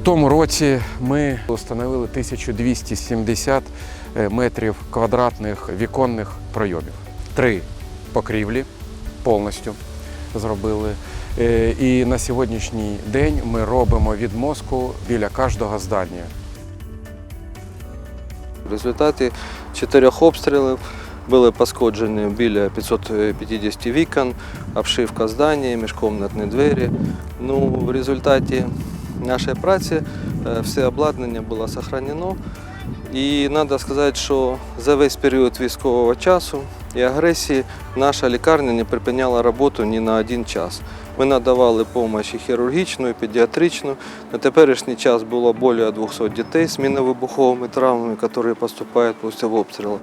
тому році ми встановили 1270 е, метрів квадратних віконних пройомів. Три покрівлі повністю зробили. Е, І на сьогоднішній день ми робимо відмозку біля кожного здання. В результаті чотирьох обстрілів були пошкоджені біля 550 вікон, обшивка здання, міжкомнатні двері. Ну, в результаті нашої праці е, все обладнання було зберігано. І треба сказати, що за весь період військового часу і агресії наша лікарня не припиняла роботу ні на один час. Ми надавали допомогу і хірургічну, і педіатричну. На теперішній час було більше 200 дітей з міновибуховими травмами, які поступають після обстрілу.